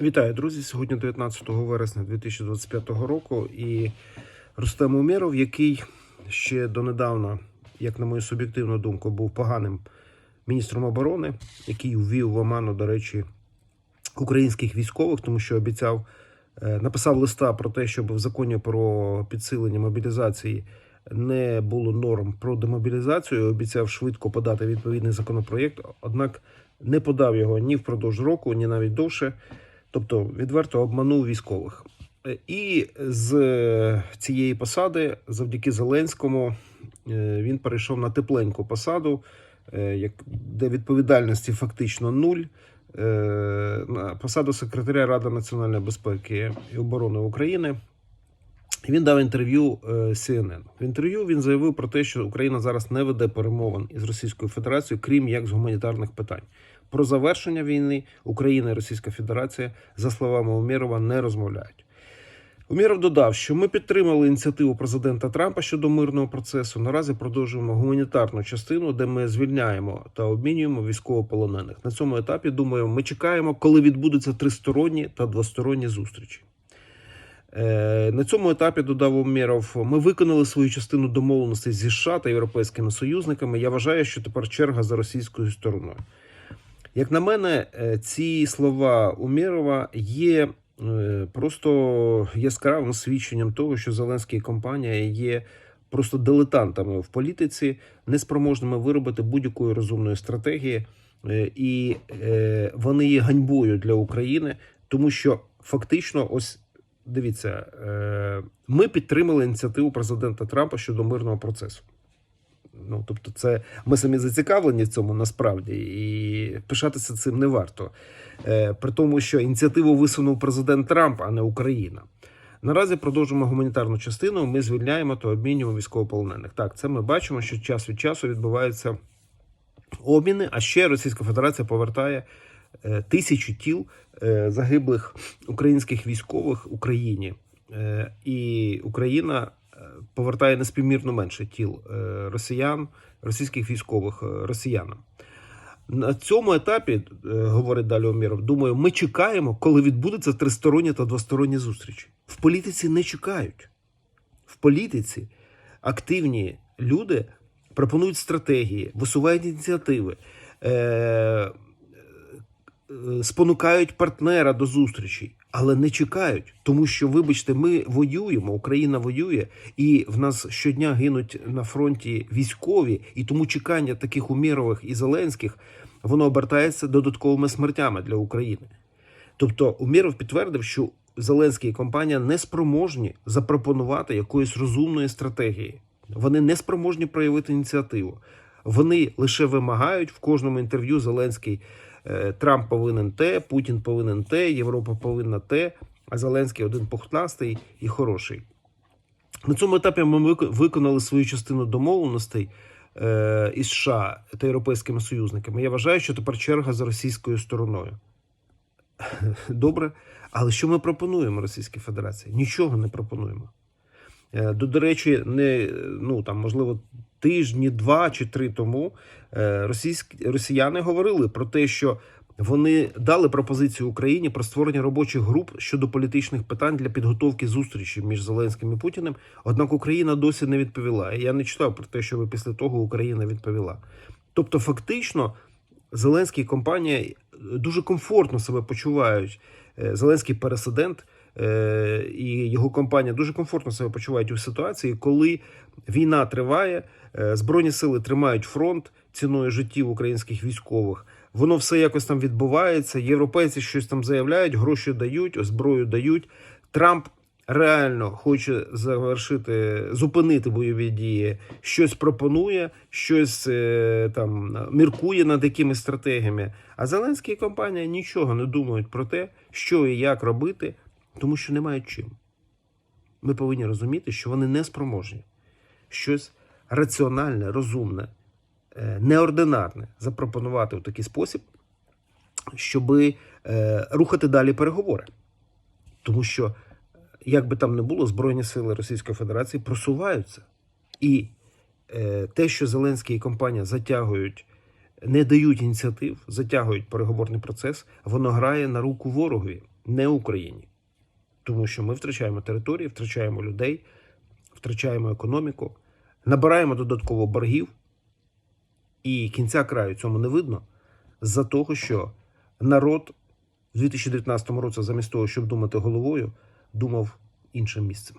Вітаю, друзі! Сьогодні 19 вересня 2025 року і Рустем Умєров, який ще донедавна, як на мою суб'єктивну думку, був поганим міністром оборони, який ввів в оману, до речі, українських військових, тому що обіцяв, е, написав листа про те, щоб в законі про підсилення мобілізації не було норм про демобілізацію. Обіцяв швидко подати відповідний законопроєкт, однак не подав його ні впродовж року, ні навіть довше. Тобто відверто обманув військових. Е, І з е, цієї посади, завдяки Зеленському, е, він перейшов на тепленьку посаду, де відповідальності фактично нуль. На посаду секретаря Ради національної безпеки і оборони України. Він дав інтерв'ю CNN. В інтерв'ю він заявив про те, що Україна зараз не веде перемовин із Російською Федерацією, крім як з гуманітарних питань. Про завершення війни Україна і Російська Федерація, за словами Умєрова, не розмовляють. Умєров додав, що ми підтримали ініціативу президента Трампа щодо мирного процесу. Наразі продовжуємо гуманітарну частину, де ми звільняємо та обмінюємо військовополонених. На цьому етапі думаю, ми чекаємо, коли відбудуться тристоронні та двосторонні зустрічі. Е, На цьому етапі додав Умєров, ми виконали свою частину домовленостей зі США та європейськими союзниками. Я вважаю, що тепер черга за російською стороною. Як на мене, е, ці слова Умєрова є е, просто яскравим свідченням того, що Зеленський і компанія є просто дилетантами в політиці, неспроможними виробити будь-якої розумної стратегії, Е, і вони є ганьбою для України, тому що фактично, ось дивіться, ми підтримали ініціативу президента Трампа щодо мирного процесу. Ну, тобто, це ми самі зацікавлені в цьому насправді, і пишатися цим не варто. Е, при тому, що ініціативу висунув президент Трамп, а не Україна. Наразі продовжуємо гуманітарну частину. Ми звільняємо та обмінюємо військовополонених. Так, це ми бачимо, що час від часу відбуваються обміни. А ще Російська Федерація повертає е, тисячі тіл е, загиблих українських військових Україні. Е, і Україна повертає неспівмірно менше тіл е, росіян, російських військових е, росіянам. На цьому етапі, е, говорить далі Оміров, думаю, ми чекаємо, коли відбудуться тристоронні та двосторонні зустрічі. В політиці не чекають. В політиці активні люди пропонують стратегії, висувають ініціативи, спонукають партнера до зустрічей, але не чекають, тому що, вибачте, ми воюємо, Україна воює, і в нас щодня гинуть на фронті військові, і тому чекання таких умірових і зеленських воно обертається додатковими смертями для України. Тобто Умєров підтвердив, що Зеленський і компанія не спроможні запропонувати якоїсь розумної стратегії. Вони не спроможні проявити ініціативу. Вони лише вимагають в кожному інтерв'ю Зеленський е, Трамп повинен те, Путін повинен те, Європа повинна те, а Зеленський один пухнастий і хороший. На цьому етапі ми виконали свою частину домовленостей е, із США та європейськими союзниками. Я вважаю, що тепер черга за російською стороною. Добре, але що ми пропонуємо Російській Федерації? Нічого не пропонуємо. Е, До, речі, не ну там можливо тижні, два чи три тому е, російські росіяни говорили про те, що вони дали пропозицію Україні про створення робочих груп щодо політичних питань для підготовки зустрічі між Зеленським і Путіним. Однак Україна досі не відповіла. Я не читав про те, що після того Україна відповіла. Тобто, фактично, Зеленський і компанія дуже комфортно себе почувають. Е, Зеленський пересидент і його компанія дуже комфортно себе почувають у ситуації, коли війна триває, е, збройні сили тримають фронт ціною життів українських військових. Воно все якось там відбувається. Європейці щось там заявляють, гроші дають, зброю дають. Трамп реально хоче завершити, зупинити бойові дії, щось пропонує, щось е, там міркує над якимись стратегіями. А Зеленський і компанія нічого не думають про те, що і як робити, тому що не мають чим. Ми повинні розуміти, що вони не спроможні щось раціональне, розумне, е, неординарне запропонувати у такий спосіб, щоби е, рухати далі переговори. Тому що, як би там не було, Збройні сили Російської Федерації просуваються. І е, те, що Зеленський і компанія затягують не дають ініціатив, затягують переговорний процес, воно грає на руку ворогові, не Україні. Тому що ми втрачаємо території, втрачаємо людей, втрачаємо економіку, набираємо додатково боргів, і кінця краю цьому не видно з-за того, що народ в 2019 році, замість того, щоб думати головою, думав іншим місцем.